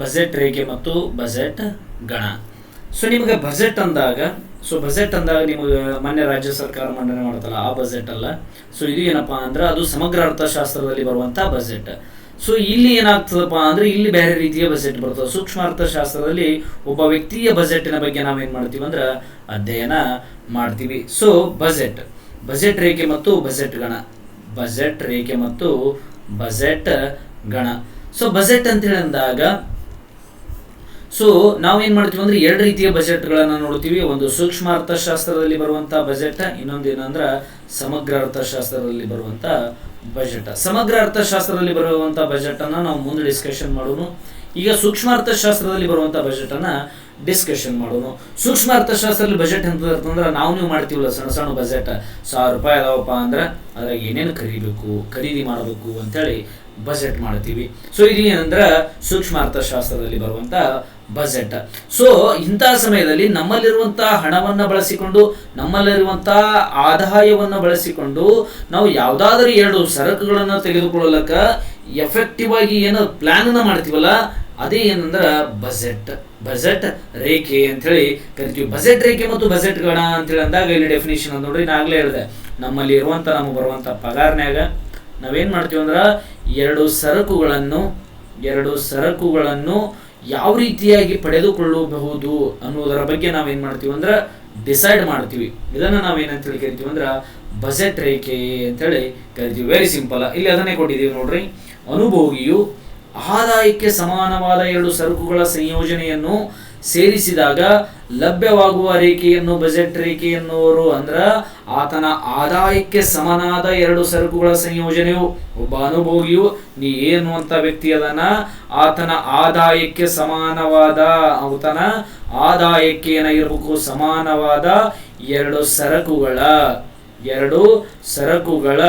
Budget ರೇಖೆ ಮತ್ತು budget ಗಣ. ಸೊ ನಿಮಗೆ ಬಜೆಟ್ ಅಂದಾಗ ಸೊ ಬಜೆಟ್ ಅಂದಾಗ ನಿಮಗೆ ಮಾನ್ಯ ರಾಜ್ಯ ಸರ್ಕಾರ ಮಂಡನೆ ಮಾಡುತ್ತಲ್ಲ, ಆ ಬಜೆಟ್ ಅಲ್ಲ. ಸೊ ಇದು ಏನಪ್ಪಾ ಅಂದ್ರೆ ಅದು ಸಮಗ್ರ ಅರ್ಥಶಾಸ್ತ್ರದಲ್ಲಿ ಬರುವಂಥ ಬಜೆಟ್. ಸೊ ಇಲ್ಲಿ ಏನಾಗ್ತದಪ್ಪ ಅಂದ್ರೆ ಇಲ್ಲಿ ಬೇರೆ ರೀತಿಯ ಬಜೆಟ್ ಬರ್ತದೆ. ಸೂಕ್ಷ್ಮ ಅರ್ಥಶಾಸ್ತ್ರದಲ್ಲಿ ಒಬ್ಬ ವ್ಯಕ್ತಿಯ ಬಜೆಟಿನ ಬಗ್ಗೆ ನಾವೇನ್ ಮಾಡ್ತೀವಿ ಅಂದ್ರೆ ಅಧ್ಯಯನ ಮಾಡ್ತೀವಿ. So budget. ಬಜೆಟ್ ರೇಖೆ ಮತ್ತು ಬಜೆಟ್ ಗಣ. ಬಜೆಟ್ ರೇಖೆ ಮತ್ತು ಬಜೆಟ್ ಗಣ. ಸೊ ಬಜೆಟ್ ಅಂತ ಅಂದಾಗ ಸೊ ನಾವೇನ್ ಮಾಡ್ತೀವಿ ಅಂದ್ರೆ ಎರಡು ರೀತಿಯ ಬಜೆಟ್ಗಳನ್ನ ನೋಡ್ತೀವಿ. ಒಂದು ಸೂಕ್ಷ್ಮ ಅರ್ಥಶಾಸ್ತ್ರದಲ್ಲಿ ಬರುವಂತ ಬಜೆಟ್, ಇನ್ನೊಂದು ಏನಂದ್ರ ಸಮಗ್ರ ಅರ್ಥಶಾಸ್ತ್ರದಲ್ಲಿ ಬರುವಂತ ಬಜೆಟ್. ಸಮಗ್ರ ಅರ್ಥಶಾಸ್ತ್ರದಲ್ಲಿ ಬರುವಂತ ಬಜೆಟ್ ಅನ್ನ ನಾವು ಮುಂದೆ ಡಿಸ್ಕಷನ್ ಮಾಡೋಣ ಈಗ ಸೂಕ್ಷ್ಮ ಅರ್ಥಶಾಸ್ತ್ರದಲ್ಲಿ ಬರುವಂತ ಬಜೆಟ್ ಅನ್ನ ಡಿಸ್ಕಷನ್ ಮಾಡೋಣ ಸೂಕ್ಷ್ಮ ಅರ್ಥಶಾಸ್ತ್ರದಲ್ಲಿ ಬಜೆಟ್ ಅಂತ ಅಂದ್ರೆ ನಾವು ನೀವು ಮಾಡ್ತೀವಲ್ಲ ಸಣ್ಣ ಸಣ್ಣ ಬಜೆಟ್. ಸಾವಿರ ರೂಪಾಯಿ ಅದಾವಪ್ಪ ಅಂದ್ರೆ ಅದ್ರಾಗ ಏನೇನು ಖರೀಬೇಕು ಖರೀದಿ ಮಾಡಬೇಕು ಅಂತೇಳಿ ಬಜೆಟ್ ಮಾಡ್ತೀವಿ. ಸೊ ಇದು ಏನಂದ್ರೆ ಸೂಕ್ಷ್ಮ ಅರ್ಥಶಾಸ್ತ್ರದಲ್ಲಿ ಬರುವಂತ ಬಜೆಟ್. ಸೊ ಇಂತಹ ಸಮಯದಲ್ಲಿ ನಮ್ಮಲ್ಲಿರುವಂತಹ ಹಣವನ್ನ ಬಳಸಿಕೊಂಡು ನಮ್ಮಲ್ಲಿರುವಂತಹ ಆದಾಯವನ್ನು ಬಳಸಿಕೊಂಡು ನಾವು ಯಾವುದಾದ್ರೂ ಎರಡು ಸರಕುಗಳನ್ನು ತೆಗೆದುಕೊಳ್ಳಲಕ್ಕ ಎಫೆಕ್ಟಿವ್ ಆಗಿ ಏನು ಪ್ಲಾನ್ ಅನ್ನ ಮಾಡ್ತೀವಲ್ಲ, ಅದೇ ಏನಂದ್ರೆ ಬಜೆಟ್. ಬಜೆಟ್ ರೇಖೆ ಅಂತ ಹೇಳಿ ಕರಿತೀವಿ. ಬಜೆಟ್ ರೇಖೆ ಮತ್ತು ಬಜೆಟ್ ಗಣ ಅಂತೇಳಿ ಅಂದಾಗ ಇಲ್ಲಿ ಡೆಫಿನೇಷನ್ ಅಂತ ನೋಡ್ರಿ ನಾಗ್ಲೇ ಹೇಳಿದೆ. ನಮ್ಮಲ್ಲಿ ಇರುವಂತ ನಮಗೆ ಬರುವಂತ ಪಗಾರ್ನ್ಯಾಗ ನಾವೇನ್ ಮಾಡ್ತೀವಿ ಅಂದ್ರೆ ಎರಡು ಸರಕುಗಳನ್ನು ಎರಡು ಸರಕುಗಳನ್ನು ಯಾವ ರೀತಿಯಾಗಿ ಪಡೆದುಕೊಳ್ಳಬಹುದು ಅನ್ನೋದರ ಬಗ್ಗೆ ನಾವೇನು ಮಾಡ್ತೀವಿ ಅಂದ್ರೆ ಡಿಸೈಡ್ ಮಾಡ್ತೀವಿ. ಇದನ್ನ ನಾವೇನಂತೇಳಿ ಕರಿತೀವಿ ಅಂದ್ರೆ ಬಜೆಟ್ ರೇಖೆ ಅಂತೇಳಿ ಕರಿತೀವಿ. ವೆರಿ ಸಿಂಪಲ್ ಇಲ್ಲಿ ಅದನ್ನೇ ಕೊಟ್ಟಿದ್ದೀವಿ ನೋಡ್ರಿ. ಅನುಭೋಗಿಯು ಆದಾಯಕ್ಕೆ ಸಮಾನವಾದ ಎರಡು ಸರಕುಗಳ ಸಂಯೋಜನೆಯನ್ನು ಸೇರಿಸಿದಾಗ ಲಭ್ಯವಾಗುವ ರೇಖೆಯನ್ನು, ಬಜೆಟ್ ರೇಖೆಯನ್ನುವರು ಅಂದ್ರ ಆತನ ಆದಾಯಕ್ಕೆ ಸಮನಾದ ಎರಡು ಸರಕುಗಳ ಸಂಯೋಜನೆಯು. ಒಬ್ಬ ಅನುಭೋಗಿಯು, ನೀ ಏನು ಅಂತ ವ್ಯಕ್ತಿ ಅದನ್ನ ಆತನ ಆದಾಯಕ್ಕೆ ಸಮಾನವಾದ, ಆತನ ಆದಾಯಕ್ಕೆ ಏನಾಗಿರ್ಬೇಕು ಸಮಾನವಾದ ಎರಡು ಸರಕುಗಳ ಎರಡು ಸರಕುಗಳ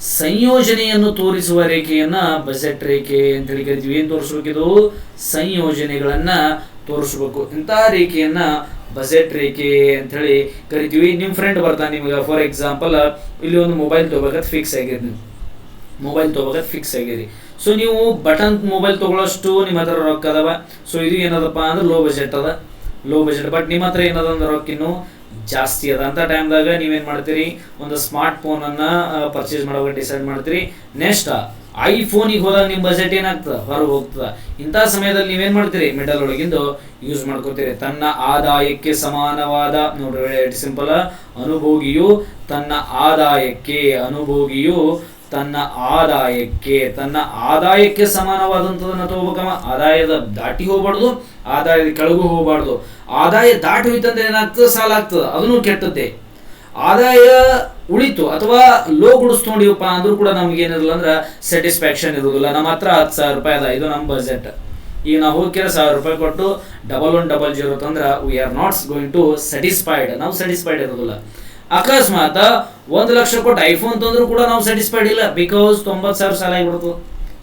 ಸಂಯೋಜನೆಯನ್ನು ತೋರಿಸುವ ರೇಖೆಯನ್ನ ಬಜೆಟ್ ರೇಖೆ ಅಂತ ಹೇಳಿ ಕರಿತೀವಿ. ಏನ್ ತೋರಿಸ್ಬೇಕಿದು ಸಂಯೋಜನೆಗಳನ್ನ ತೋರಿಸ್ಬೇಕು. ಇಂಥ ರೇಖೆಯನ್ನ ಬಜೆಟ್ ರೇಖೆ ಅಂತ ಹೇಳಿ ಕರಿತೀವಿ. ನಿಮ್ಮ ಫ್ರೆಂಡ್ ಬರ್ತಾನೆ ನಿಮ್ಗೆ. ಫಾರ್ ಎಕ್ಸಾಂಪಲ್ ಇಲ್ಲಿ ಒಂದು ಮೊಬೈಲ್ ತಗೋಬೇಕಂತ ಫಿಕ್ಸ್ ಆಗಿರಿ ಮೊಬೈಲ್ ತಗೋಬೇಕಂತ ಫಿಕ್ಸ್ ಆಗಿರಿ ಸೊ ನೀವು ಬಟನ್ ಮೊಬೈಲ್ ತೊಗೊಳ್ಳೋಷ್ಟು ನಿಮ್ಮ ಹತ್ರ ರೊಕ್ಕ ಅದಾವ. ಸೊ ಇದು ಏನದಪ್ಪ ಅಂದ್ರೆ ಲೋ ಬಜೆಟ್ ಅದ. ಲೋ ಬಜೆಟ್ ಬಟ್ ನಿಮ್ಮ ಹತ್ರ ಏನದ ಅಂದ್ರೆ ರೊಕ್ಕ ಇನ್ನು ಜಾಸ್ತಿ ಅದ. ಅಂತ ಟೈಮ್ದಾಗ ನೀವೇನು ಮಾಡ್ತೀರಿ? ಒಂದು ಸ್ಮಾರ್ಟ್ ಫೋನ್ ಅನ್ನ ಪರ್ಚೇಸ್ ಮಾಡೋಕೆ ಡಿಸೈಡ್ ಮಾಡ್ತೀರಿ. ನೆಕ್ಸ್ಟ್ ಐಫೋನಿಗೆ ಹೋದಾಗ ನಿಮ್ಮ ಬಜೆಟ್ ಏನಾಗ್ತದೆ? ಹೊರಗೆ ಹೋಗ್ತದ? ಇಂಥ ಸಮಯದಲ್ಲಿ ನೀವೇನು ಮಾಡ್ತೀರಿ? ಮಿಡಲ್ ಒಳಗಿಂದು ಯೂಸ್ ಮಾಡ್ಕೋತೀರಿ. ತನ್ನ ಆದಾಯಕ್ಕೆ ಸಮಾನವಾದ, ನೋಡ್ರಿ ಸಿಂಪಲ್ ಅನುಭೋಗಿಯು ತನ್ನ ಆದಾಯಕ್ಕೆ, ಅನುಭೋಗಿಯು ತನ್ನ ಆದಾಯಕ್ಕೆ ತನ್ನ ಆದಾಯಕ್ಕೆ ಸಮಾನವಾದಂಥದ್ದನ್ನು ತಗೋಬೇಕಮ್ಮ. ಆದಾಯದ ದಾಟಿ ಹೋಗ್ಬಾರ್ದು, ಆದಾಯದ ಕೆಳಗೂ ಹೋಗ್ಬಾರ್ದು. ಆದಾಯ ದಾಟಿ ಹೋಯ್ತಂದ್ರೆ ಏನಾಗ್ತದೆ? ಸಾಲ ಆಗ್ತದೆ. ಅದನ್ನು ಕೆಟ್ಟದ್ದೇ. ಆದಾಯ ಉಳಿತು ಅಥವಾ ಲೋ ಗುಡಿಸ್ಕೊಂಡಿವಪ್ಪ ಅಂದ್ರೂ ಕೂಡ ನಮ್ಗೆ ಏನಿರಲ್ಲ ಅಂದ್ರೆ ಸ್ಯಾಟಿಸ್ಫ್ಯಾಕ್ಷನ್ ಇರೋದಿಲ್ಲ ನಮ್ಮ ಹತ್ರ ಹತ್ತು ಸಾವಿರ ರೂಪಾಯಿ ಅದ, ಇದು ನಮ್ಮ ಬಜೆಟ್ ಈಗ ನಾವು ಹೋಗ್ಕಿರ ಸಾವಿರ ರೂಪಾಯಿ ಕೊಟ್ಟು ಡಬಲ್ ಒನ್ ಡಬಲ್ ಜೀರೋ ತಂದ್ರೆ we are not going to satisfied ನಾವು ಸ್ಯಾಟಿಸ್ಫೈಡ್ ಇರೋದಿಲ್ಲ ಅಕಸ್ಮಾತ್ ಒಂದು ಲಕ್ಷ ಕೊಟ್ಟು ಐಫೋನ್ ತಂದ್ರೂ ಕೂಡ ನಾವು ಸ್ಯಾಟಿಸ್ಫೈಡ್ ಇಲ್ಲ. ಬಿಕಾಸ್ ತೊಂಬತ್ತು ಸಾವಿರ ಸಾಲ ಆಗಿಬಿಡ್ತು.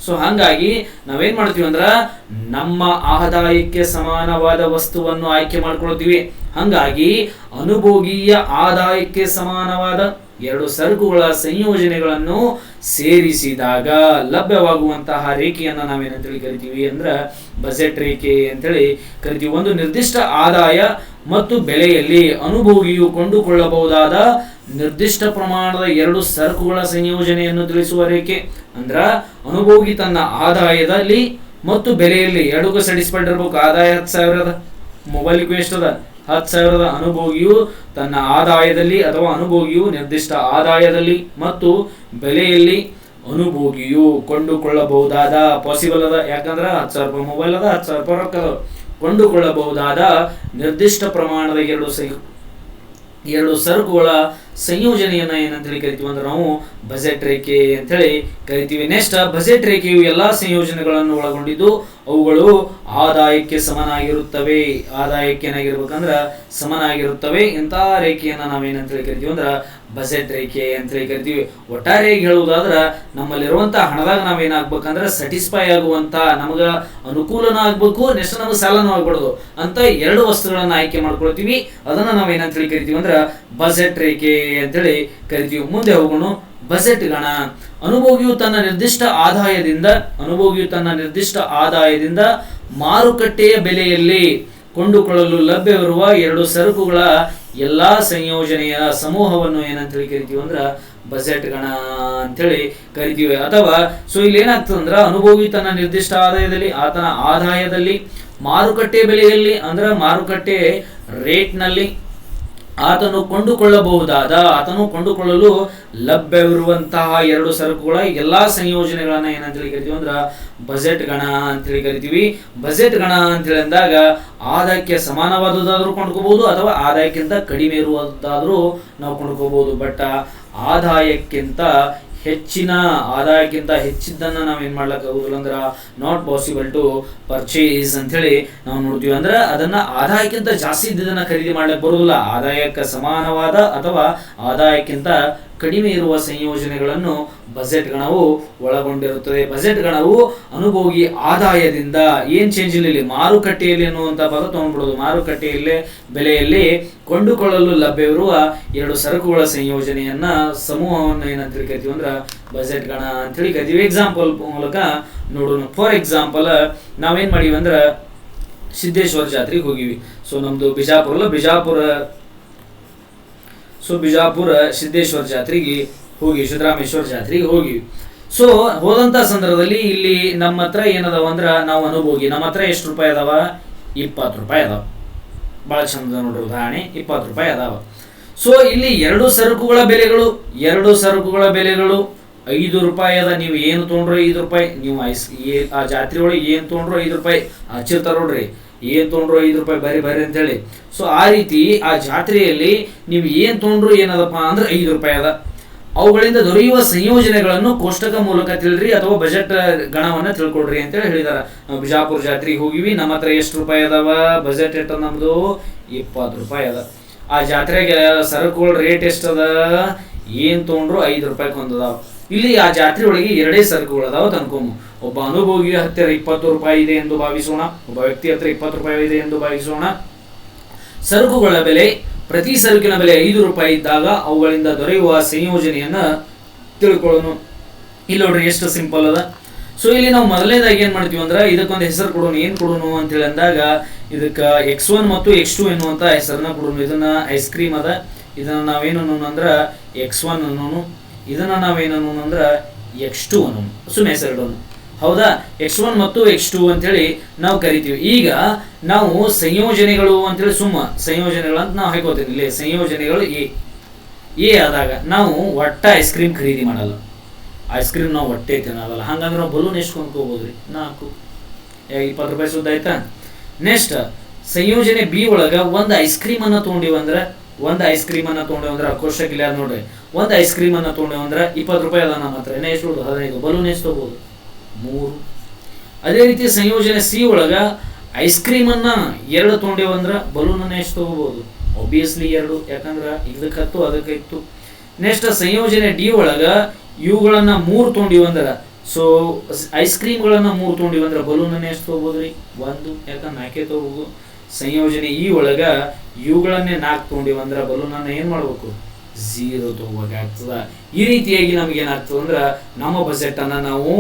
ಸೊ ಹಂಗಾಗಿ ನಾವೇನ್ ಮಾಡ್ತೀವಿ ಅಂದ್ರ ನಮ್ಮ ಆದಾಯಕ್ಕೆ ಸಮಾನವಾದ ವಸ್ತುವನ್ನು ಆಯ್ಕೆ ಮಾಡ್ಕೊಳ್ತೀವಿ. ಹಂಗಾಗಿ ಅನುಭೋಗಿಯ ಆದಾಯಕ್ಕೆ ಸಮಾನವಾದ ಎರಡು ಸರಕುಗಳ ಸಂಯೋಜನೆಗಳನ್ನು ಸೇರಿಸಿದಾಗ ಲಭ್ಯವಾಗುವಂತಹ ರೇಖೆಯನ್ನು ನಾವೇನಂತೇಳಿ ಕರಿತೀವಿ ಅಂದ್ರೆ ಬಜೆಟ್ ರೇಖೆ ಅಂತೇಳಿ ಕರಿತೀವಿ. ಒಂದು ನಿರ್ದಿಷ್ಟ ಆದಾಯ ಮತ್ತು ಬೆಲೆಯಲ್ಲಿ ಅನುಭೋಗಿಯು ಕೊಂಡುಕೊಳ್ಳಬಹುದಾದ ನಿರ್ದಿಷ್ಟ ಪ್ರಮಾಣದ ಎರಡು ಸರಕುಗಳ ಸಂಯೋಜನೆಯನ್ನು ತಿಳಿಸುವ ರೇಖೆ. ಅಂದ್ರ ಅನುಭೋಗಿ ತನ್ನ ಆದಾಯದಲ್ಲಿ ಮತ್ತು ಬೆಲೆಯಲ್ಲಿ ಎರಡಕ್ಕೂ ಸ್ಯಾಟಿಸ್ಫೈಡ್ ಇರ್ಬೇಕು ಆದಾಯ ಹತ್ತು ಸಾವಿರದ ಮೊಬೈಲ್ಗೂ ಎಷ್ಟದ? ಹತ್ತು ಸಾವಿರದ ಅನುಭೋಗಿಯು ತನ್ನ ಆದಾಯದಲ್ಲಿ ಅಥವಾ ಅನುಭೋಗಿಯು ನಿರ್ದಿಷ್ಟ ಆದಾಯದಲ್ಲಿ ಮತ್ತು ಬೆಲೆಯಲ್ಲಿ ಅನುಭೋಗಿಯು ಕೊಂಡುಕೊಳ್ಳಬಹುದಾದ ಪಾಸಿಬಲ್ ಅದ. ಯಾಕಂದ್ರೆ ಹತ್ತು ಸಾವಿರ ರೂಪಾಯಿ ಮೊಬೈಲ್ ಅದ, ಹತ್ತು ಸಾವಿರ ರೂಪಾಯಿ ರೊಕ್ಕ ಕೊಂಡುಕೊಳ್ಳಬಹುದಾದ ನಿರ್ದಿಷ್ಟ ಪ್ರಮಾಣದ ಎರಡು ಸೈ ಎರಡು ಸರಕುಗಳ ಸಂಯೋಜನೆಯನ್ನ ಏನಂತೇಳಿ ಕರಿತೀವಿ ಅಂದ್ರೆ ನಾವು ಬಜೆಟ್ ರೇಖೆ ಅಂತೇಳಿ ಕರಿತೀವಿ. ನೆಕ್ಸ್ಟ್ ಬಜೆಟ್ ರೇಖೆಯು ಎಲ್ಲಾ ಸಂಯೋಜನೆಗಳನ್ನು ಒಳಗೊಂಡಿದ್ದು ಅವುಗಳು ಆದಾಯಕ್ಕೆ ಸಮನಾಗಿರುತ್ತವೆ. ಆದಾಯಕ್ಕೆ ಏನಾಗಿರ್ಬೇಕಂದ್ರೆ ಸಮನಾಗಿರುತ್ತವೆ. ಇಂತಹ ರೇಖೆಯನ್ನ ನಾವೇನಂತೇಳಿ ಕರಿತೀವಿ ಅಂದ್ರ ಬಜೆಟ್ ರೇಖೆ ಅಂತೇಳಿ ಕರಿತೀವಿ. ಒಟ್ಟಾರೆಯಾಗಿ ಹೇಳುವುದಾದ್ರೆ ನಮ್ಮಲ್ಲಿರುವಂಥ ಹಣದಾಗ ನಾವೇನಾಗ್ಬೇಕಂದ್ರೆ ಸ್ಯಾಟಿಸ್ಫೈ ಆಗುವಂತ ನಮಗ ಅನುಕೂಲನೂ ಆಗಬೇಕು, ನೆಕ್ಸ್ಟ್ ನಮಗೆ ಸಾಲನೂ ಆಗ್ಬಾರ್ದು ಅಂತ ಎರಡು ವಸ್ತುಗಳನ್ನ ಆಯ್ಕೆ ಮಾಡ್ಕೊಳ್ತೀವಿ. ಅದನ್ನ ನಾವೇನಂತೇಳಿ ಕರಿತೀವಿ ಅಂದ್ರೆ ಬಜೆಟ್ ರೇಖೆ ಅಂತೇಳಿ ಕರಿತೀವಿ. ಮುಂದೆ ಹೋಗೋಣ. ಬಜೆಟ್ ಗಣ. ಅನುಭೋಗಿಯು ತನ್ನ ನಿರ್ದಿಷ್ಟ ಆದಾಯದಿಂದ, ಅನುಭೋಗಿಯು ತನ್ನ ನಿರ್ದಿಷ್ಟ ಆದಾಯದಿಂದ ಮಾರುಕಟ್ಟೆಯ ಬೆಲೆಯಲ್ಲಿ ಕೊಂಡುಕೊಳ್ಳಲು ಲಭ್ಯವಿರುವ ಎರಡು ಸರಕುಗಳ ಎಲ್ಲಾ ಸಂಯೋಜನೆಯ ಸಮೂಹವನ್ನು ಏನಂತೇಳಿ ಕರಿತೀವಿ ಅಂದ್ರ ಬಜೆಟ್ ಗಣ ಅಂತೇಳಿ ಕರಿತೀವಿ. ಅಥವಾ ಸೊ ಇಲ್ಲಿ ಏನಾಗ್ತದೆ ಅಂದ್ರ ಅನುಭವಿ ತನ್ನ ನಿರ್ದಿಷ್ಟ ಆದಾಯದಲ್ಲಿ, ಆತನ ಆದಾಯದಲ್ಲಿ, ಮಾರುಕಟ್ಟೆ ಬೆಲೆಯಲ್ಲಿ, ಅಂದ್ರ ಮಾರುಕಟ್ಟೆ ರೇಟ್ನಲ್ಲಿ ಆತನು ಕೊಂಡುಕೊಳ್ಳಬಹುದಾದ, ಆತನು ಕೊಂಡುಕೊಳ್ಳಲು ಲಭ್ಯವಿರುವಂತಹ ಎರಡು ಸರಕುಗಳ ಎಲ್ಲಾ ಸಂಯೋಜನೆಗಳನ್ನ ಏನಂತೇಳಿ ಕರಿತೀವಿ ಅಂದ್ರ ಬಜೆಟ್ ಗಣ ಅಂತೇಳಿ ಕರಿತೀವಿ. ಬಜೆಟ್ ಗಣ ಅಂತೇಳಿ ಅಂದಾಗ ಆದಾಯಕ್ಕೆ ಸಮಾನವಾದದ್ದಾದರೂ ಕೊಂಡ್ಕೋಬಹುದು ಅಥವಾ ಆದಾಯಕ್ಕಿಂತ ಕಡಿಮೆ ಇರುವುದಾದ್ರೂ ನಾವು ಕೊಂಡ್ಕೋಬಹುದು ಬಟ್ ಆದಾಯಕ್ಕಿಂತ ಹೆಚ್ಚಿನ, ಆದಾಯಕ್ಕಿಂತ ಹೆಚ್ಚಿದ್ದನ್ನ ನಾವ್ ಏನ್ ಮಾಡ್ಲಕ್ ಅಂದ್ರೆ ನಾಟ್ ಪಾಸಿಬಲ್ ಟು ಪರ್ಚೇಸ್ ಅಂತೇಳಿ ನಾವು ನೋಡ್ತೀವಿ. ಅಂದ್ರೆ ಅದನ್ನ ಆದಾಯಕ್ಕಿಂತ ಜಾಸ್ತಿ ಇದ್ದದನ್ನ ಖರೀದಿ ಮಾಡ್ಲಿಕ್ಕೆ ಬರುದಿಲ್ಲ. ಆದಾಯಕ್ಕೆ ಸಮಾನವಾದ ಅಥವಾ ಆದಾಯಕ್ಕಿಂತ ಕಡಿಮೆ ಇರುವ ಸಂಯೋಜನೆಗಳನ್ನು ಬಜೆಟ್ ಗಣವು ಒಳಗೊಂಡಿರುತ್ತದೆ. ಬಜೆಟ್ ಗಣವು ಅನುಭೋಗಿ ಆದಾಯದಿಂದ ಏನು ಚೇಂಜ್ ಇಲ್ಲ ಮಾರುಕಟ್ಟೆಯಲ್ಲಿ ಅನ್ನುವಂತ ಪದ ತೊಗೊಂಡ್ಬಿಡೋದು. ಮಾರುಕಟ್ಟೆಯಲ್ಲಿ, ಬೆಲೆಯಲ್ಲಿ ಕೊಂಡುಕೊಳ್ಳಲು ಲಭ್ಯವಿರುವ ಎರಡು ಸರಕುಗಳ ಸಂಯೋಜನೆಯನ್ನ ಸಮೂಹವನ್ನು ಏನಂತ ಕರಿತೀವಿ ಅಂದ್ರೆ ಬಜೆಟ್ ಗಣ ಅಂತೇಳಿ ಕರಿತೀವಿ. ಎಕ್ಸಾಂಪಲ್ ಮೂಲಕ ನೋಡೋಣ. ಫಾರ್ ಎಕ್ಸಾಂಪಲ್ ನಾವೇನು ಮಾಡೀವಿ ಅಂದ್ರೆ ಸಿದ್ದೇಶ್ವರ ಜಾತ್ರೆಗೆ ಹೋಗಿವಿ. ಸೊ ನಮ್ದು ಬಿಜಾಪುರಲ್ಲ, ಬಿಜಾಪುರ ಸೊ ಬಿಜಾಪುರ ಸಿದ್ದೇಶ್ವರ ಜಾತ್ರೆಗೆ ಹೋಗಿ ಸಿದ್ದರಾಮೇಶ್ವರ ಜಾತ್ರೆಗೆ ಹೋಗಿ. ಸೊ ಹೋದಂಥ ಸಂದರ್ಭದಲ್ಲಿ ಇಲ್ಲಿ ನಮ್ಮ ಹತ್ರ ಏನದಾವ ಅಂದ್ರೆ ನಾವು ಅನುಭೋಗಿ, ನಮ್ಮ ಹತ್ರ ಎಷ್ಟು ರೂಪಾಯಿ ಅದಾವ? ಇಪ್ಪತ್ತು ರೂಪಾಯಿ ಅದಾವ. ಭಾಳ ಚಂದ ನೋಡ್ರಿ ಉದಾಹರಣೆ, ಇಪ್ಪತ್ತು ರೂಪಾಯಿ ಅದಾವ. ಸೊ ಇಲ್ಲಿ ಎರಡು ಸರಕುಗಳ ಬೆಲೆಗಳು, ಎರಡು ಸರಕುಗಳ ಬೆಲೆಗಳು, ಐದು ರೂಪಾಯಿ ಅದ, ನೀವು ಏನು ತೊಗೊಂಡ್ರು ಐದು ರೂಪಾಯಿ? ನೀವು ಐಸ್ ಆ ಜಾತ್ರೆ ಒಳಗೆ ಏನು ತೊಗೊಂಡ್ರು ಐದು ರೂಪಾಯಿ? ಹಚ್ಚಿರ್ತಾರ ನೋಡ್ರಿ. ಏನು ತೊಗೊಂಡ್ರು ಐದು ರೂಪಾಯಿ? ಬರಿ ಬರಿ ಅಂತೇಳಿ ಸೊ ಆ ರೀತಿ ಆ ಜಾತ್ರೆಯಲ್ಲಿ ನೀವು ಏನು ತೊಗೊಂಡ್ರು ಏನದಪ್ಪ ಅಂದ್ರೆ ಐದು ರೂಪಾಯಿ ಅದ. ಅವುಗಳಿಂದ ದೊರೆಯುವ ಸಂಯೋಜನೆಗಳನ್ನು ಕೋಷ್ಟಕ ಮೂಲಕ ತಿಳಿರಿ ಅಥವಾ ಬಜೆಟ್ ಗಣವನ್ನ ತಿಳ್ಕೊಳ್ರಿ ಅಂತೇಳಿ ಹೇಳಿದಾರೆ. ನಾವು ಬಿಜಾಪುರ ಜಾತ್ರೆಗೆ ಹೋಗಿವಿ, ನಮ್ಮ ಹತ್ರ ಎಷ್ಟು ರೂಪಾಯಿ ಅದಾವ? ಬಜೆಟ್ ಎಷ್ಟು ನಮ್ದು? ಇಪ್ಪತ್ತು ರೂಪಾಯಿ ಅದ. ಆ ಜಾತ್ರೆಗೆ ಸರಕುಗಳ ರೇಟ್ ಎಷ್ಟದ? ಏನು ತೊಗೊಂಡ್ರು ಐದು ರೂಪಾಯಿ ಹೊಂದದಾವ ಇಲ್ಲಿ ಆ ಜಾತ್ರೆ ಒಳಗೆ ಎರಡೇ ಸರಕುಗಳು ಅದಾವ ತನ್ಕೊಮು ಒಬ್ಬ ಅನುಭೋಗಿ ಹತ್ತಿರ ಇಪ್ಪತ್ತು ರೂಪಾಯಿ ಇದೆ ಎಂದು ಭಾವಿಸೋಣ, ಒಬ್ಬ ವ್ಯಕ್ತಿ ಹತ್ರ ಇಪ್ಪತ್ತು ರೂಪಾಯಿ ಇದೆ ಎಂದು ಭಾವಿಸೋಣ. ಸರಕುಗಳ ಬೆಲೆ ಪ್ರತಿ ಸರಕಿನ ಬೆಲೆ ಐದು ರೂಪಾಯಿ ಇದ್ದಾಗ ಅವುಗಳಿಂದ ದೊರೆಯುವ ಸಂಯೋಜನೆಯನ್ನ ತಿಳ್ಕೊಳ್ಳೋಣ. ಇಲ್ಲಿ ನೋಡ್ರಿ, ಎಷ್ಟು ಸಿಂಪಲ್ ಅದ. ಸೊ ಇಲ್ಲಿ ನಾವು ಮೊದಲನೇದಾಗಿ ಏನ್ ಮಾಡ್ತೀವಿ ಅಂದ್ರೆ, ಇದಕ್ಕೊಂದು ಹೆಸರು ಕೊಡೋಣ, ಏನ್ ಕೊಡೋಣ ಅಂತ ಹೇಳಿ ಅಂದಾಗ, ಇದಕ್ಕ ಎಕ್ಸ್ ಒನ್ ಮತ್ತು ಎಕ್ಸ್ ಟು ಎನ್ನುವಂತ ಹೆಸರನ್ನ ಕೊಡೋಣ. ಇದನ್ನ ಐಸ್ ಕ್ರೀಮ್ ಅದ. ಇದನ್ನ ನಾವೇನು ಅನ್ನೋಣ ಅಂದ್ರ ಎಕ್ಸ್ ಒನ್ ಅನ್ನೋನು ಇದನ್ನ ನಾವೇನು ಅನ್ನೋಣ ಅಂದ್ರ ಎಕ್ಸ್ ಟು ಅನ್ನೋನು ಸುಮ್ಮನೆ ಹೆಸರು ಇಡೋಣ ಹೌದಾ? ಎಕ್ಸ್ ಒನ್ ಮತ್ತು ಎಕ್ಸ್ ಟು ಅಂತೇಳಿ ನಾವು ಕರಿತೀವಿ. ಈಗ ನಾವು ಸಂಯೋಜನೆಗಳು ಅಂತೇಳಿ ಸುಮ್ಮ ಸಂಯೋಜನೆಗಳು ಅಂತ ನಾವು ಹೇಳ್ಕೊತೀವಿ ಇಲ್ಲಿ ಸಂಯೋಜನೆಗಳು ಎ. ಎ ಆದಾಗ ನಾವು ಒಟ್ಟ ಐಸ್ ಕ್ರೀಮ್ ಖರೀದಿ ಮಾಡಲ್ಲ. ಐಸ್ ಕ್ರೀಮ್ ನಾವು ಹೊಟ್ಟೆ ತಿನ್ನಲ್ಲ. ಹಂಗಂದ್ರೆ ನಾವು ಬಲೂನ್ ಎಷ್ಟು ಕೊಂಡ್ಕೋಬೋದ್ರಿ ನಾಲ್ಕು. ಇಪ್ಪತ್ತು ರೂಪಾಯಿ ಸುದ್ದ ಆಯ್ತಾ? ನೆಕ್ಸ್ಟ್ ಸಂಯೋಜನೆ ಬಿ ಒಳಗ ಒಂದು ಐಸ್ ಕ್ರೀಮನ್ನು ತೊಗೊಂಡಿವಿ ಅಂದ್ರೆ, ಒಂದು ಐಸ್ ಕ್ರೀಮನ್ನು ತೊಗೊಂಡಿವಿ ಅಂದ್ರೆ ಕೋಶಕ್ಕೆ ಇಲ್ಲ ನೋಡ್ರಿ? ಒಂದು ಐಸ್ ಕ್ರೀಮನ್ನು ತೊಗೊಂಡಿವಿ ಅಂದ್ರೆ ಇಪ್ಪತ್ತು ರೂಪಾಯಿ ಅದ ನಮ್ಮ ಹತ್ರ. ಇನ್ನ ಎಷ್ಟು? ಹದಿನೈದು. ಬಲೂನ್ ಎಷ್ಟು ತಗೋಬೋದು? ಮೂರು. ಅದೇ ರೀತಿ ಸಂಯೋಜನೆ ಸಿ ಒಳಗೆ ಐಸ್ ಕ್ರೀಮ್ ಅನ್ನ ಎರಡು ತೊಗೊಂಡೇವು ಅಂದ್ರ ಬಲೂನ್ ಅನ್ನ ಎಷ್ಟು ತೊಗೋಬೋದು? ಒಬ್ವಿಯಸ್ಲಿ ಎರಡು, ಯಾಕಂದ್ರೆ ಇದಕ್ಕೆ ಹತ್ತು ಅದಕ್ಕೆ ಇತ್ತು. ನೆಕ್ಸ್ಟ್ ಸಂಯೋಜನೆ ಡಿ ಒಳಗೆ ಇವುಗಳನ್ನು ಮೂರು ತೊಗೊಂಡಿವಿ ಅಂದ್ರ ಸೊ ಐಸ್ ಕ್ರೀಮ್ಗಳನ್ನು ಮೂರು ತೊಗೊಂಡಿವಿ ಅಂದ್ರ ಎಷ್ಟು ಅನ್ನ ರೀ? ಒಂದು, ಯಾಕಂದ್ರೆ ನಾಲ್ಕೇ ತೊಗೋಬೋದು. ಸಂಯೋಜನೆ ಈ ಒಳಗೆ ಇವುಗಳನ್ನೇ ನಾಲ್ಕು ತೊಗೊಂಡಿವಿ ಅಂದ್ರ ಏನು ಅನ್ನ ಏನ್ ಮಾಡ್ಬೇಕು? ಝೀರೋ ತಗೋಬೇಕಾಗ್ತದೆ. ಈ ರೀತಿಯಾಗಿ ನಮ್ಗೆ ಏನಾಗ್ತದೆ ಅಂದ್ರ ನಮ್ಮ ಬಜೆಟ್ ಅನ್ನ ನಾವು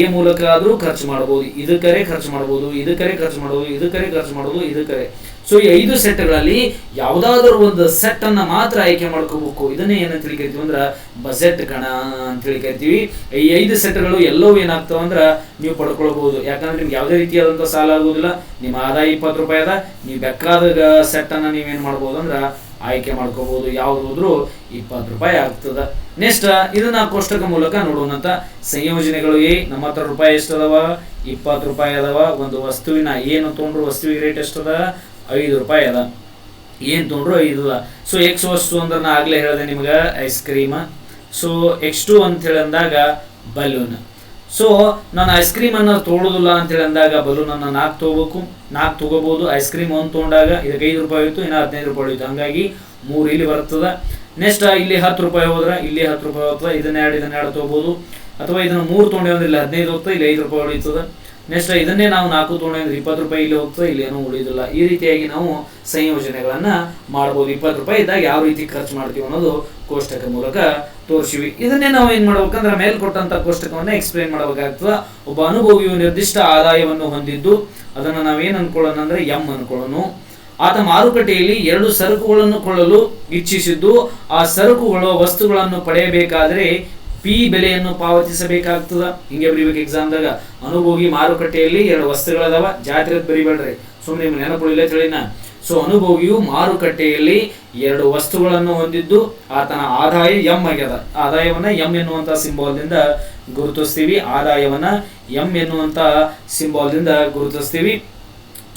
ಎ ಮೂಲಕ ಆದ್ರೂ ಖರ್ಚು ಮಾಡಬಹುದು ಇದಕ್ಕರೆ ಖರ್ಚು ಮಾಡಬಹುದು ಇದಕ್ಕರೆ ಖರ್ಚು ಮಾಡಬಹುದು ಇದಕ್ಕರೆ ಖರ್ಚು ಮಾಡಬಹುದು ಇದಕ್ಕರೆ ಸೊ ಈ ಐದು ಸೆಟ್ಗಳಲ್ಲಿ ಯಾವುದಾದ್ರೂ ಒಂದು ಸೆಟ್ ಅನ್ನ ಮಾತ್ರ ಆಯ್ಕೆ ಮಾಡ್ಕೋಬೇಕು. ಇದನ್ನೇ ಏನಂತ ಕರಿತೀವಿ ಅಂದ್ರ ಬಜೆಟ್ ಗಣ ಅಂತ ಹೇಳಿ ಕರಿತೀವಿ ಈ ಐದು ಸೆಟ್ಗಳು ಎಲ್ಲವೂ ಏನಾಗ್ತಾವ ಅಂದ್ರೆ ನೀವು ಪಡ್ಕೊಳ್ಬಹುದು ಯಾಕಂದ್ರೆ ನಿಮ್ಗೆ ಯಾವುದೇ ರೀತಿಯಾದಂತ ಸಾಲ ಆಗೋದಿಲ್ಲ. ನಿಮ್ಮ ಆದಾಯ ಇಪ್ಪತ್ತು ರೂಪಾಯಿ ಅದ. ನೀವು ಬೆಕ್ಕಾದ ಸೆಟ್ ನೀವೇನು ನೀವೇನ್ ಮಾಡ್ಬೋದು ಅಂದ್ರ ಆಯ್ಕೆ ಮಾಡ್ಕೋಬಹುದು ಯಾವ್ದು ಹೋದ್ರು ಇಪ್ಪತ್ತು ರೂಪಾಯಿ ಆಗ್ತದ. ನೆಕ್ಸ್ಟ್ ಇದನ್ನ ಕೋಷ್ಟಕ ಮೂಲಕ ನೋಡೋಣಂತ ಸಂಯೋಜನೆಗಳು ಏ ನಮ್ಮ ಹತ್ರ ರೂಪಾಯಿ ಎಷ್ಟು ಅದಾವ ಇಪ್ಪತ್ತು ರೂಪಾಯಿ ಅದಾವ. ಒಂದು ವಸ್ತುವಿನ ಏನು ತೊಗೊಂಡ್ರು ವಸ್ತುವಿಗೆ ರೇಟ್ ಎಷ್ಟದ? ಐದು ರೂಪಾಯಿ ಅದ. ಏನ್ ತೊಗೊಂಡ್ರು ಐದು ಅದ. ಸೊ ಎಕ್ಸ್ ವಸ್ತು ಅಂದ್ರೆ ನಾ ಆಗ್ಲೇ ಹೇಳಿದೆ ನಿಮ್ಗೆ ice cream so X two ಅಂತ ಹೇಳಿ ಬಲೂನ್ ಸೊ ನಾನು ಐಸ್ ಕ್ರೀಮ್ ಅನ್ನ ತೊಗೊಳೋದಿಲ್ಲ ಅಂತ ಹೇಳಿ ಅಂದಾಗ ಬಲೂನ್ ಅನ್ನ ನಾಲ್ಕು ತಗೋಬೇಕು. ನಾಲ್ಕು ತಗೋಬಹುದು ಐಸ್ ಕ್ರೀಮ್ ಒಂದು ತೊಗೊಂಡಾಗ ಇದಕ್ಕೆ ಐದು ರೂಪಾಯಿ ಆಯಿತು ಇನ್ನು ಹದಿನೈದು ರೂಪಾಯಿ ಆಯಿತು ಹಂಗಾಗಿ ಮೂರು ಇಲ್ಲಿ ಬರ್ತದ. ನೆಕ್ಸ್ಟ್ ಇಲ್ಲಿ ಹತ್ತು ರೂಪಾಯಿ ಹೋದ್ರೆ, ಇಲ್ಲಿ ಹತ್ತು ರೂಪಾಯಿ ಹೋಗ್ತದೆ, ಇದನ್ನ ಎರಡು ಇದನ್ನ ಎರಡು ತಗೋಬಹುದು ಅಥವಾ ಇದನ್ನ ಮೂರು ತೊಗೊಂಡೆ ಅಂದ್ರೆ ಇಲ್ಲಿ ಹದಿನೈದು ಹೋಗ್ತದೆ, ಇಲ್ಲಿ ಐದು ರೂಪಾಯಿ ಉಳಿತದ. ನೆಕ್ಸ್ಟ್ ಇದನ್ನೇ ನಾವು ನಾಲ್ಕು ತೊಗೊಂಡ್ರೆ ಇಪ್ಪತ್ತು ರೂಪಾಯಿ ಇಲ್ಲಿ ಹೋಗ್ತದೆ, ಇಲ್ಲಿ ಏನೂ ಉಳಿದಿಲ್ಲ. ಈ ರೀತಿಯಾಗಿ ನಾವು ಸಂಯೋಜನೆಗಳನ್ನ ಮಾಡ್ಬೋದು. ಇಪ್ಪತ್ತು ರೂಪಾಯಿ ಇದ್ದಾಗ ಯಾವ ರೀತಿ ಖರ್ಚು ಮಾಡ್ತೀವಿ ಅನ್ನೋದು ಕೋಷ್ಟಕ ಮೂಲಕ ತೋರಿಸಿವಿ. ಇದನ್ನೇ ನಾವು ಏನ್ ಮಾಡ್ಬೇಕಂದ್ರೆ ಮೇಲ್ಕೊಟ್ಟಂತ ಕೋಷ್ಟಕವನ್ನ ಎಕ್ಸ್ಪ್ಲೈನ್ ಮಾಡಬೇಕಾಗ್ತದ. ಒಬ್ಬ ಅನುಭವಿಯು ನಿರ್ದಿಷ್ಟ ಆದಾಯವನ್ನು ಹೊಂದಿದ್ದು, ಅದನ್ನು ನಾವೇನ್ ಅನ್ಕೊಳ್ಳೋಣ ಅಂದ್ರೆ ಎಂ ಅನ್ಕೊಳ್ಳೋಣ. ಆತ ಮಾರುಕಟ್ಟೆಯಲ್ಲಿ ಎರಡು ಸರಕುಗಳನ್ನು ಕೊಳ್ಳಲು ಇಚ್ಛಿಸಿದ್ದು, ಆ ಸರಕುಗಳು ವಸ್ತುಗಳನ್ನು ಪಡೆಯಬೇಕಾದರೆ ಪಿ ಬೆಲೆಯನ್ನು ಪಾವತಿಸಬೇಕಾಗ್ತದ. ಹಿಂಗೆ ಬರೀಬೇಕು ಎಕ್ಸಾಮ್ದಾಗ ಅನುಭೋಗಿ ಮಾರುಕಟ್ಟೆಯಲ್ಲಿ ಎರಡು ವಸ್ತುಗಳದಾವ. ಜಾತ್ರೆ ಬರಿಬೇಡ್ರಿ. ಸುಮ್ಮನೆ ನೆನಪುಳಿಲ್ಲ ತಿಳಿನ. ಸೊ ಅನುಭವಿಯು ಮಾರುಕಟ್ಟೆಯಲ್ಲಿ ಎರಡು ವಸ್ತುಗಳನ್ನು ಹೊಂದಿದ್ದು, ಆತನ ಆದಾಯ ಎಂ ಆಗ್ಯದ. ಆದಾಯವನ್ನ ಎಂ ಎನ್ನುವಂತ ಸಿಂಬಾಲ್ದಿಂದ ಗುರುತಿಸ್ತೀವಿ. ಆದಾಯವನ್ನ ಎಂ ಎನ್ನುವಂತ ಸಿಂಬಾಲ್ದಿಂದ ಗುರುತಿಸ್ತೀವಿ.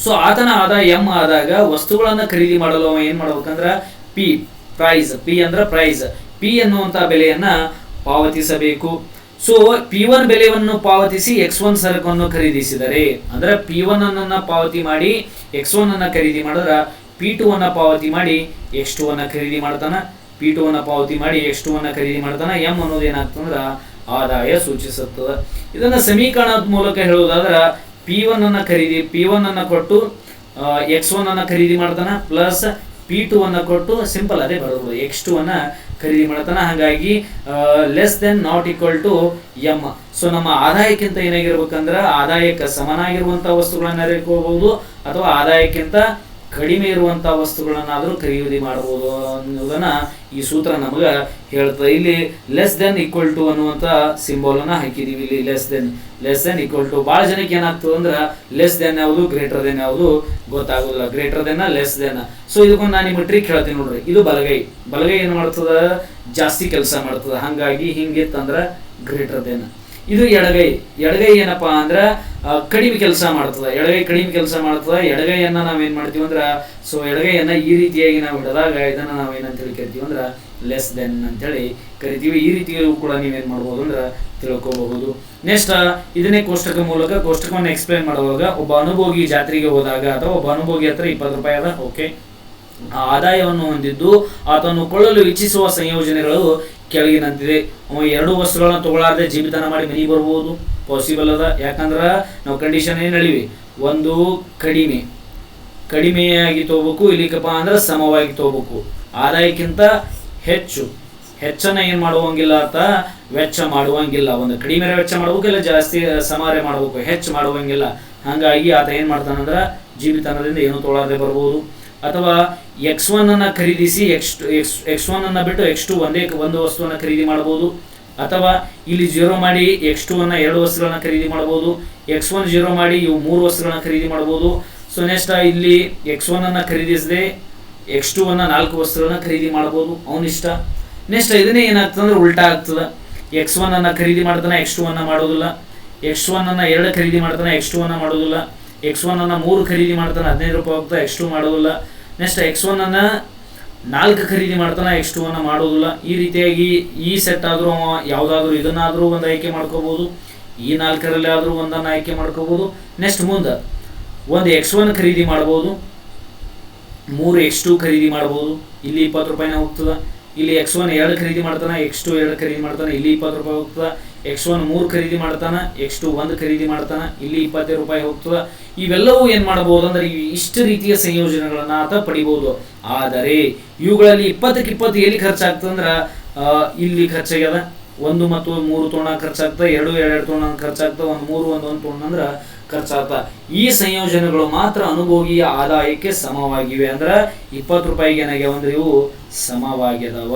ಸೊ ಆತನ ಆದಾಯ ಎಂ ಆದಾಗ ವಸ್ತುಗಳನ್ನ ಖರೀದಿ ಮಾಡಲು ಅವ ಏನ್ ಮಾಡ್ಬೇಕಂದ್ರ ಪಿ ಪ್ರೈಸ್ ಪಿ ಅಂದ್ರ ಪ್ರೈಸ್ ಪಿ ಎನ್ನುವಂತ ಬೆಲೆಯನ್ನ ಪಾವತಿಸಬೇಕು. ಸೊ ಪಿ ಒನ್ ಬೆಲೆಯನ್ನು ಪಾವತಿಸಿ ಎಕ್ಸ್ ಒನ್ ಸರಕನ್ನು ಖರೀದಿಸಿದರೆ. ಅಂದ್ರೆ ಪಿ ಒನ್ ಅನ್ನ ಪಾವತಿ ಮಾಡಿ ಎಕ್ಸ್ ಒನ್ ಅನ್ನ ಖರೀದಿ ಮಾಡಿದ್ರ ಪಿ ಟು ಅನ್ನ ಪಾವತಿ ಮಾಡಿ ಎಕ್ಸ್ ಟು ಅನ್ನ ಖರೀದಿ ಮಾಡ್ತಾನ. ಪಿ ಟು ಅನ್ನ ಪಾವತಿ ಮಾಡಿ ಎಕ್ಸ್ ಟು ಅನ್ನ ಖರೀದಿ ಮಾಡ್ತಾನ. ಎಂ ಅನ್ನೋದು ಏನಾಗ್ತಂದ್ರ ಆದಾಯ ಸೂಚಿಸುತ್ತದೆ. ಇದನ್ನ ಸಮೀಕರಣದ ಮೂಲಕ ಹೇಳುವುದಾದ್ರ ಪಿ ಒನ್ ಅನ್ನ ಖರೀದಿ ಪಿ ಒನ್ ಅನ್ನ ಕೊಟ್ಟು ಎಕ್ಸ್ ಒನ್ ಅನ್ನ ಖರೀದಿ ಮಾಡ್ತಾನ. ಪ್ಲಸ್ ಪಿ ಟು ಅನ್ನ ಕೊಟ್ಟು ಸಿಂಪಲ್ ಅದೇ ಬರೋದು ಎಕ್ಸ್ ಟು ಅನ್ನ ಖರೀದಿ ಮಾಡತಾನ. ಹಾಗಾಗಿ less than not equal to M so ನಮ್ಮ ಆದಾಯಕ್ಕಿಂತ ಏನಾಗಿರ್ಬೇಕಂದ್ರ, ಆದಾಯಕ್ಕೆ ಸಮನಾಗಿರುವಂತ ವಸ್ತುಗಳನ್ನ ಇಟ್ಕೋಬಹುದು ಅಥವಾ ಆದಾಯಕ್ಕಿಂತ ಕಡಿಮೆ ಇರುವಂಥ ವಸ್ತುಗಳನ್ನಾದರೂ ಖರೀದಿ ಮಾಡಬಹುದು ಅನ್ನೋದನ್ನ ಈ ಸೂತ್ರ ನಮಗೆ ಹೇಳ್ತದೆ ಇಲ್ಲಿ ಲೆಸ್ ದೆನ್ ಈಕ್ವಲ್ ಟು ಅನ್ನುವಂತ ಸಿಂಬಲ್ ಅನ್ನ ಹಾಕಿದೀವಿ. ಇಲ್ಲಿ less than less than equal to ಬಹಳ ಜನಕ್ಕೆ ಏನಾಗ್ತದೆ ಅಂದ್ರೆ ಲೆಸ್ ದೆನ್ ಯಾವುದು ಗ್ರೇಟರ್ ದೆನ್ ಯಾವುದು ಗೊತ್ತಾಗೋದಿಲ್ಲ. Greater than less than so ಇದಕ್ಕೊಂದು ನಾನು ನಿಮ್ಗೆ ಟ್ರಿಕ್ ಹೇಳ್ತೀನಿ ನೋಡ್ರಿ. ಇದು ಬಲಗೈ. ಬಲಗೈ ಏನು ಮಾಡ್ತದ? ಜಾಸ್ತಿ ಕೆಲಸ ಮಾಡ್ತದೆ. ಹಾಗಾಗಿ ಹಿಂಗಿತ್ತಂದ್ರೆ ಗ್ರೇಟರ್ ದೆನ್ ಇದು ಎಡಗೈ. ಎಡಗೈ ಏನಪ್ಪಾ ಅಂದ್ರ ಕಡಿಮೆ ಕೆಲಸ ಮಾಡ್ತದ. ಎಡಗೈ ಕಡಿಮೆ ಕೆಲಸ ಮಾಡ್ತದ. ಎಡಗೈಯನ್ನ ನಾವೇನ್ ಮಾಡ್ತೀವಿ ಅಂದ್ರ, ಸೊ ಎಡಗೈಯನ್ನ ಈ ರೀತಿಯಾಗಿ ನಾವು ಇಡದಾಗ ಇದನ್ನ ನಾವೇನಂತೇಳಿ ಕರಿತೀವಿ ಅಂದ್ರ ಲೆಸ್ ದೆನ್ ಅಂತೇಳಿ ಕರಿತೀವಿ. ಈ ರೀತಿಯೂ ಕೂಡ ನೀವೇನ್ ಮಾಡ್ಬೋದು ಅಂದ್ರ, ತಿಳ್ಕೋಬಹುದು. ನೆಕ್ಸ್ಟ್ ಇದನ್ನೇ ಕೋಷ್ಟಕ ಮೂಲಕ, ಕೋಷ್ಟಕವನ್ನು ಎಕ್ಸ್ಪ್ಲೈನ್ ಮಾಡುವಾಗ ಒಬ್ಬ ಅನುಭೋಗಿ ಜಾತ್ರೆಗೆ ಹೋದಾಗ ಅಥವಾ ಒಬ್ಬ ಅನುಭೋಗಿ ಹತ್ರ ಇಪ್ಪತ್ತು ರೂಪಾಯಿ ಅದ ಓಕೆ ಆದಾಯವನ್ನು ಹೊಂದಿದ್ದು ಆತನು ಕೊಳ್ಳಲು ಇಚ್ಛಿಸುವ ಸಂಯೋಜನೆಗಳು ಕೆಳಗಿನಂತಿದೆ. ಎರಡು ವಸ್ತುಗಳನ್ನು ತಗೊಳ್ಳಾರ್ದೆ ಜೀವಿತನ ಮಾಡಿ ಮನೆಗೆ ಬರ್ಬೋದು. ಪಾಸಿಬಲ್ ಅದ. ಯಾಕಂದ್ರೆ ನಾವು ಕಂಡೀಷನ್ ಏನು ಹೇಳಿವಿ? ಒಂದು ಕಡಿಮೆ. ಕಡಿಮೆಯಾಗಿ ತಗೋಬೇಕು, ಇಲ್ಲಿಕಪ್ಪ ಅಂದ್ರೆ ಸಮವಾಗಿ ತಗೋಬೇಕು. ಆದಾಯಕ್ಕಿಂತ ಹೆಚ್ಚು. ಹೆಚ್ಚನ್ನ ಏನು ಮಾಡುವಂಗಿಲ್ಲ ಅಂತ ವೆಚ್ಚ ಮಾಡುವಂಗಿಲ್ಲ. ಒಂದು ಕಡಿಮೆ ವೆಚ್ಚ ಮಾಡ್ಬೇಕು, ಇಲ್ಲ ಜಾಸ್ತಿ ಸಮಾರೆ ಮಾಡ್ಬೇಕು. ಹೆಚ್ಚು ಮಾಡುವಂಗಿಲ್ಲ. ಹಾಗಾಗಿ ಆತ ಏನ್ ಮಾಡ್ತಾನಂದ್ರ ಜೀವಿತನದಿಂದ ಏನು ತೊಳಾರದೆ ಬರ್ಬೋದು. ಅಥವಾ ಎಕ್ಸ್ ಒನ್ ಅನ್ನ ಖರೀದಿಸಿ ಎಕ್ಸ್ ಎಕ್ಸ್ ಎಕ್ಸ್ ಒನ್ ಅನ್ನ ಬಿಟ್ಟು ಎಕ್ಸ್ ಟು ಒಂದೇ ಒಂದು ವಸ್ತುವನ್ನ ಖರೀದಿ ಮಾಡಬಹುದು. ಅಥವಾ ಇಲ್ಲಿ ಜೀರೋ ಮಾಡಿ ಎಕ್ಸ್ ಟು ಅನ್ನ ಎರಡು ವಸ್ತುಗಳನ್ನ ಖರೀದಿ ಮಾಡಬಹುದು. ಎಕ್ಸ್ ಒನ್ ಜೀರೋ ಮಾಡಿ ಇವು ಮೂರು ವಸ್ತುಗಳನ್ನ ಖರೀದಿ ಮಾಡಬಹುದು. ಸೊ ನೆಕ್ಸ್ಟ್ ಇಲ್ಲಿ ಎಕ್ಸ್ ಒನ್ ಅನ್ನ ಖರೀದಿಸದೆ ಎಕ್ಸ್ ಟು ಅನ್ನ ನಾಲ್ಕು ವಸ್ತುಗಳನ್ನ ಖರೀದಿ ಮಾಡಬಹುದು. ಅವನಿಷ್ಟ ನೆಕ್ಸ್ಟ್ ಇದನ್ನೇ ಏನಾಗ್ತದೆ ಅಂದ್ರೆ ಉಲ್ಟಾ ಆಗ್ತದೆ. ಎಕ್ಸ್ ಒನ್ ಅನ್ನ ಖರೀದಿ ಮಾಡ್ತಾನೆ ಎಕ್ಸ್ ಟು ಅನ್ನ ಮಾಡೋದಿಲ್ಲ. ಎಕ್ಸ್ ಒನ್ ಅನ್ನ ಎರಡು ಖರೀದಿ ಮಾಡ್ತಾನೆ ಎಕ್ಸ್ ಟು ಅನ್ನ ಮಾಡೋದಿಲ್ಲ. ಎಕ್ಸ್ ಒನ್ ಅನ್ನ ಮೂರು ಖರೀದಿ ಮಾಡ್ತಾನೆ, ಹದಿನೈದು ರೂಪಾಯಿ ಹೋಗ್ತಾ ಎಕ್ಸ್ ಟು ಮಾಡೋದಿಲ್ಲ. ನೆಕ್ಸ್ಟ್ ಎಕ್ಸ್ ಒನ್ ಅನ್ನ ನಾಲ್ಕು ಖರೀದಿ ಮಾಡ್ತಾನೆ ಎಕ್ಸ್ ಟು ಅನ್ನ ಮಾಡೋದಿಲ್ಲ. ಈ ರೀತಿಯಾಗಿ ಈ ಸೆಟ್ ಆದ್ರೂ ಯಾವ್ದಾದ್ರು ಇದನ್ನಾದ್ರೂ ಒಂದು ಆಯ್ಕೆ ಮಾಡ್ಕೋಬಹುದು ಈ ನಾಲ್ಕರಲ್ಲಿ ಆದ್ರೂ ಒಂದನ್ನ ಆಯ್ಕೆ ಮಾಡ್ಕೋಬಹುದು ನೆಕ್ಸ್ಟ್ ಮುಂದೆ ಒಂದು ಎಕ್ಸ್ ಒನ್ ಖರೀದಿ ಮಾಡ್ಬೋದು. ಮೂರು ಎಕ್ಸ್ ಟು ಖರೀದಿ ಮಾಡ್ಬೋದು. ಇಲ್ಲಿ ಇಪ್ಪತ್ತು ರೂಪಾಯಿನ ಹೋಗ್ತದ. ಇಲ್ಲಿ ಎಕ್ಸ್ ಒನ್ ಎರಡು ಖರೀದಿ ಮಾಡ್ತಾನೆ ಎಕ್ಸ್ ಟು ಎರಡು ಖರೀದಿ ಮಾಡ್ತಾನೆ, ಇಲ್ಲಿ ಇಪ್ಪತ್ತು ರೂಪಾಯಿ ಹೋಗ್ತದ. ಎಕ್ಸ್ ಒನ್ ಮೂರು ಖರೀದಿ ಮಾಡ್ತಾನ ಎಕ್ಸ್ ಟು ಒಂದು ಖರೀದಿ ಮಾಡ್ತಾನ, ಇಲ್ಲಿ ಇಪ್ಪತ್ತೈದು ರೂಪಾಯಿ ಹೋಗ್ತದ. ಇವೆಲ್ಲವೂ ಏನ್ ಮಾಡಬಹುದು ಅಂದ್ರೆ ಇಷ್ಟು ರೀತಿಯ ಸಂಯೋಜನೆಗಳನ್ನ ಆತ ಪಡಿಬಹುದು. ಆದರೆ ಇವುಗಳಲ್ಲಿ ಇಪ್ಪತ್ತಕ್ಕೆ ಇಪ್ಪತ್ತು ಎಲ್ಲಿ ಖರ್ಚಾಗ್ತದಂದ್ರ ಇಲ್ಲಿ ಖರ್ಚಾಗ್ಯದ? ಒಂದು ಮತ್ತು ಮೂರು ತೋಣ ಖರ್ಚಾಗ್ತದೆ, ಎರಡು ಎರಡು ತೋಣ ಖರ್ಚಾಗ್ತದೆ, ಒಂದು ಮೂರು, ಒಂದು ಒಂದು ತೋಣ ಅಂದ್ರ ಖರ್ಚಾಗ್ತ ಈ ಸಂಯೋಜನೆಗಳು ಮಾತ್ರ ಅನುಭೋಗಿಯ ಆದಾಯಕ್ಕೆ ಸಮವಾಗಿವೆ ಅಂದ್ರ ಇಪ್ಪತ್ತು ರೂಪಾಯಿಗೆ ಏನಾಗ್ಯಾವ ಅಂದ್ರೆ ಇವು ಸಮವಾಗ್ಯದವ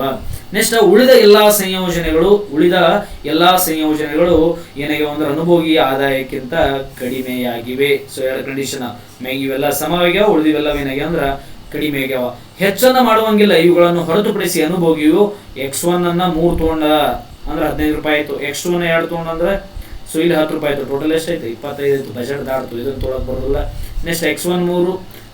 ನೆಕ್ಸ್ಟ್ ಉಳಿದ ಎಲ್ಲಾ ಸಂಯೋಜನೆಗಳು, ಉಳಿದ ಎಲ್ಲಾ ಸಂಯೋಜನೆಗಳು ಏನಾಗ್ಯಾವ ಅಂದ್ರೆ ಅನುಭೋಗಿಯ ಆದಾಯಕ್ಕಿಂತ ಕಡಿಮೆಯಾಗಿವೆ. ಸೊ ಎರಡು ಕಂಡೀಷನ್ ಇವೆಲ್ಲ ಸಮವಾಗ್ಯಾವ ಉಳಿದಿವೆಲ್ಲ ಏನಾಗ್ಯಾವ ಅಂದ್ರ ಕಡಿಮೆ ಆಗ್ಯಾವ ಹೆಚ್ಚನ್ನ ಮಾಡುವಂಗಿಲ್ಲ, ಇವುಗಳನ್ನು ಹೊರತುಪಡಿಸಿ ಅನುಭೋಗಿಯು ಎಕ್ಸ್ ಒನ್ ಅನ್ನ ಮೂರು ತಗೊಂಡ ಅಂದ್ರೆ ಹದಿನೈದು ರೂಪಾಯಿ ಆಯ್ತು. ಎಕ್ಸ್ ಎರಡು ತೊಗೊಂಡಂದ್ರೆ? ಸೊ ಇಲ್ಲಿ ಹತ್ತು ರೂಪಾಯಿ ಆಯ್ತು. ಟೋಟಲ್ ಎಷ್ಟಾಯ್ತು ಇಪ್ಪತ್ತೈದು ಆಯ್ತು. ಬಜೆಟ್ ದಾಡ್ತು ಇದನ್ನು ತೊಗೊಳಕ್ ಬರೋದಿಲ್ಲ. ನೆಕ್ಸ್ಟ್ ಎಕ್ಸ್ ಒನ್ ಮೂರು,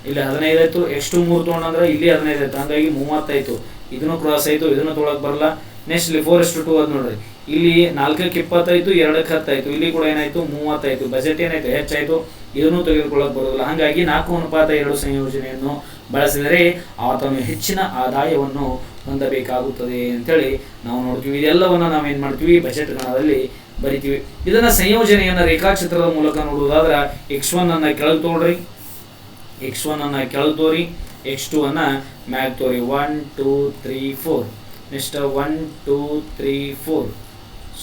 ಇಲ್ಲಿ ಹದಿನೈದು ಆಯ್ತು. ಎಕ್ಸ್ ಟು ಮೂರು ತೊಗೊಂಡಂದ್ರೆ ಇಲ್ಲಿ ಹದಿನೈದು ಆಯ್ತು. ಹಂಗಾಗಿ ಮೂವತ್ತಾಯ್ತು ಇದನ್ನು ಕ್ರಾಸ್ ಆಯ್ತು. ಇದನ್ನು ತೊಗೊಳಕ್ ಬರಲ್ಲ. ನೆಕ್ಸ್ಟ್ ಇಲ್ಲಿ ಫೋರ್ ಎಷ್ಟು ಟು ಅದು ನೋಡ್ರಿ. ಇಲ್ಲಿ ನಾಲ್ಕಕ್ಕೆ ಇಪ್ಪತ್ತಾಯ್ತು ಎರಡಕ್ಕೆ ಹತ್ತಾಯಿತು ಇಲ್ಲಿ ಕೂಡ ಏನಾಯ್ತು? ಮೂವತ್ತಾಯ್ತು ಬಜೆಟ್ ಏನಾಯ್ತು? ಹೆಚ್ಚಾಯಿತು ಇದನ್ನು ತೆಗೆದುಕೊಳ್ಳಕ್ ಬರೋದಿಲ್ಲ. ಹಾಗಾಗಿ ನಾಲ್ಕು ಅನುಪಾತ ಎರಡು ಸಂಯೋಜನೆಯನ್ನು ಬಳಸಿದರೆ ಆತನು ಹೆಚ್ಚಿನ ಆದಾಯವನ್ನು ಹೊಂದಬೇಕಾಗುತ್ತದೆ ಅಂತೇಳಿ ನಾವು ನೋಡ್ತೀವಿ. ಇದೆಲ್ಲವನ್ನ ನಾವೇನು ಮಾಡ್ತೀವಿ? ಬಜೆಟ್ ಗಣದಲ್ಲಿ ಬರಿತೀವಿ. ಇದನ್ನ ಸಂಯೋಜನೆಯನ್ನ ರೇಖಾಚಿತ್ರದ ಮೂಲಕ ನೋಡುವುದಾದ್ರೆ ಎಕ್ಸ್ ಒನ್ ಅನ್ನ ಕೆಳಗೆ ತೋಡ್ರಿ ಎಕ್ಸ್ ಒನ್ ಅನ್ನ ಕೆಳಗೆ ತೋರಿ. ಎಕ್ಸ್ ಟು ಅನ್ನ ಮ್ಯಾಗ್ ತೋರಿ. One two three four next one two three four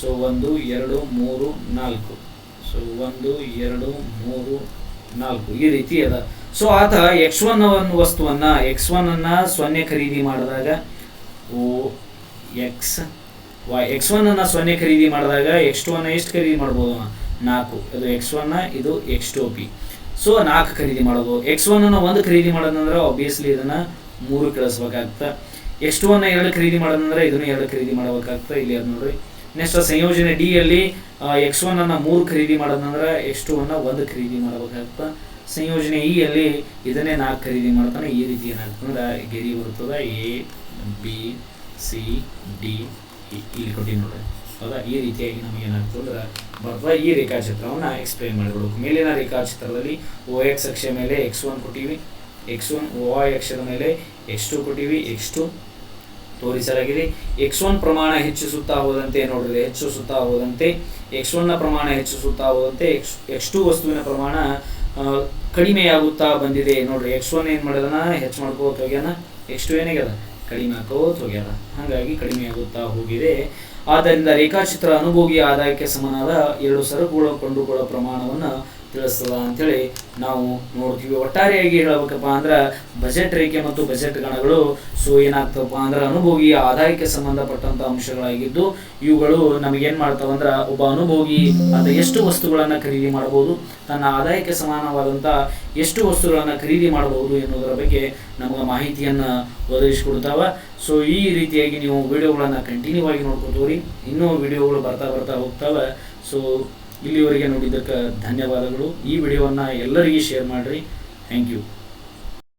so ಒಂದು, ಎರಡು, ಮೂರು, ನಾಲ್ಕು. ಸೊ ಒಂದು, ಎರಡು, ಮೂರು, ನಾಲ್ಕು. ಈ ರೀತಿ ಅದ. ಸೊ ಆತ ಎಕ್ಸ್ ಒನ್ ಒಂದು ವಸ್ತುವನ್ನ ಎಕ್ಸ್ ಒನ್ ಅನ್ನ ಸೊನ್ನೆ ಖರೀದಿ ಮಾಡಿದಾಗ O X Y X one ಅನ್ನ ಸೊನ್ನೆ ಖರೀದಿ ಮಾಡಿದಾಗ ಎಕ್ಸ್ ಟು ಅನ್ನ ಎಷ್ಟು ಖರೀದಿ ಮಾಡ್ಬೋದು? ನಾಲ್ಕು. ಅದು ಎಕ್ಸ್ ಒನ್ನ ಇದು ಎಕ್ಸ್ ಟು ಪಿ ಸೊ ನಾಲ್ಕು ಖರೀದಿ ಮಾಡೋದು. ಎಕ್ಸ್ ಒನ್ ಅನ್ನ ಒಂದು ಖರೀದಿ ಮಾಡೋದಂದ್ರೆ ಆಬ್ವಿಯಸ್ಲಿ ಇದನ್ನ ಮೂರು ಕಳಿಸ್ಬೇಕಾಗ್ತದೆ ಎಕ್ಸ್ ಟು ಅನ್ನ ಎರಡು ಖರೀದಿ ಮಾಡೋದಂದ್ರೆ ಇದನ್ನ ಎರಡು ಖರೀದಿ ಮಾಡಬೇಕಾಗ್ತದೆ ಇಲ್ಲಿ ಅದು ನೋಡ್ರಿ. ನೆಕ್ಸ್ಟ್ ಸಂಯೋಜನೆ ಡಿ ಅಲ್ಲಿ ಎಕ್ಸ್ ಒನ್ ಅನ್ನ ಮೂರು ಖರೀದಿ ಮಾಡೋದಂದ್ರೆ ಎಕ್ಸ್ ಟು ಅನ್ನ ಒಂದು ಖರೀದಿ ಮಾಡಬೇಕಾಗ್ತದೆ ಸಂಯೋಜನೆ ಇ ಅಲ್ಲಿ ಇದನ್ನೇ ನಾಲ್ಕು ಖರೀದಿ ಮಾಡ್ತಾನೆ. ಈ ರೀತಿ ಏನಾಗ್ತದೆ? ಗೆರಿ ಬರ್ತದೆ. ಎ ಬಿ ಸಿ ಡಿ ಇಲ್ಲಿ ಕೊಟ್ಟಿನಿ ನೋಡ್ರಿ. ಹೌದಾ ಈ ರೀತಿಯಾಗಿ ನಮಗೆ ಏನಾಗ್ತದೆ ಅಂದ್ರೆ ಬರ್ತಾ ಈ ರೇಖಾಚಿತ್ರವನ್ನು ಎಕ್ಸ್ಪ್ಲೈನ್ ಮಾಡಿಬಿಡ್ಬೇಕು ಮೇಲಿನ ರೇಖಾಚಿತ್ರದಲ್ಲಿ ಓ ಎಕ್ಸ್ ಅಕ್ಷ ಮೇಲೆ ಎಕ್ಸ್ ಒನ್ ಕೊಟ್ಟಿವಿ. ಎಕ್ಸ್ ಒನ್ ಐ ಅಕ್ಷದ ಮೇಲೆ ಎಕ್ಸ್ ಟು ಕೊಟ್ಟಿವಿ. ಎಕ್ಸ್ ಟು ತೋರಿಸಲಾಗಿದೆ. ಎಕ್ಸ್ ಒನ್ ಪ್ರಮಾಣ ಹೆಚ್ಚಿಸುತ್ತಾ ಹೋದಂತೆ ನೋಡ್ರಿ, ಹೆಚ್ಚಿಸುತ್ತಾ ಹೋದಂತೆ. ಎಕ್ಸ್ ಒನ್ನ ಪ್ರಮಾಣ ಹೆಚ್ಚಿಸುತ್ತಾ ಹೋದಂತೆ ಎಕ್ಸ್ ಎಕ್ಸ್ ಟು ವಸ್ತುವಿನ ಪ್ರಮಾಣ ಕಡಿಮೆಯಾಗುತ್ತಾ ಬಂದಿದೆ ನೋಡ್ರಿ. ಎಕ್ಸ್ ಒನ್ ಏನು ಮಾಡಿದಾನ? ಹೆಚ್ಚು ಮಾಡ್ಕೋತ ಹೋಗ್ಯಾನ? ಎಕ್ಸ್ ಟು ಏನಾಗ್ಯದ ಕಡಿಮೆ ಹಾಕೋತ ಹೋಗ್ಯಾರ ಹಾಗಾಗಿ ಕಡಿಮೆ ಆಗುತ್ತಾ ಹೋಗಿದೆ. ಆದ್ದರಿಂದ ರೇಖಾಚಿತ್ರ ಅನುಭೋಗಿ ಆದಾಯಕ್ಕೆ ಸಮನಾದ ಎರಡು ಸರಕುಗಳ ಕೊಂಡುಕೊಳ್ಳುವ ಪ್ರಮಾಣವನ್ನು ತಿಳಿಸ್ತದ ಅಂತೇಳಿ ನಾವು ನೋಡ್ತೀವಿ. ಒಟ್ಟಾರೆಯಾಗಿ ಹೇಳಬೇಕಪ್ಪ ಅಂದ್ರೆ ಬಜೆಟ್ ರೇಖೆ ಮತ್ತು ಬಜೆಟ್ ಗಣಗಳು ಸೊ ಏನಾಗ್ತವಪ್ಪ ಅಂದ್ರೆ ಅನುಭೋಗಿ ಆದಾಯಕ್ಕೆ ಸಂಬಂಧಪಟ್ಟಂತ ಅಂಶಗಳಾಗಿದ್ದು ಇವುಗಳು ನಮಗೇನ್ ಮಾಡ್ತಾವ ಅಂದ್ರೆ ಒಬ್ಬ ಅನುಭೋಗಿ ಅದು ಎಷ್ಟು ವಸ್ತುಗಳನ್ನ ಖರೀದಿ ಮಾಡಬಹುದು ತನ್ನ ಆದಾಯಕ್ಕೆ ಸಮಾನವಾದಂತ ಎಷ್ಟು ವಸ್ತುಗಳನ್ನ ಖರೀದಿ ಮಾಡಬಹುದು ಎನ್ನುವುದರ ಬಗ್ಗೆ ನಮಗೆ ಮಾಹಿತಿಯನ್ನ ಒದಗಿಸಿಕೊಡ್ತಾವ. ಸೊ ಈ ರೀತಿಯಾಗಿ ನೀವು ವಿಡಿಯೋಗಳನ್ನ ಕಂಟಿನ್ಯೂ ಆಗಿ ನೋಡ್ಕೊತೀವ್ರಿ. ಇನ್ನೂ ವಿಡಿಯೋಗಳು ಬರ್ತಾ ಬರ್ತಾ ಹೋಗ್ತಾವೆ. ಸೊ ಇಲ್ಲಿವರೆಗೆ ನೋಡಿದ್ದಕ್ಕೆ ಧನ್ಯವಾದಗಳು. ಈ ವಿಡಿಯೋವನ್ನು ಎಲ್ಲರಿಗೂ ಶೇರ್ ಮಾಡಿರಿ. Thank you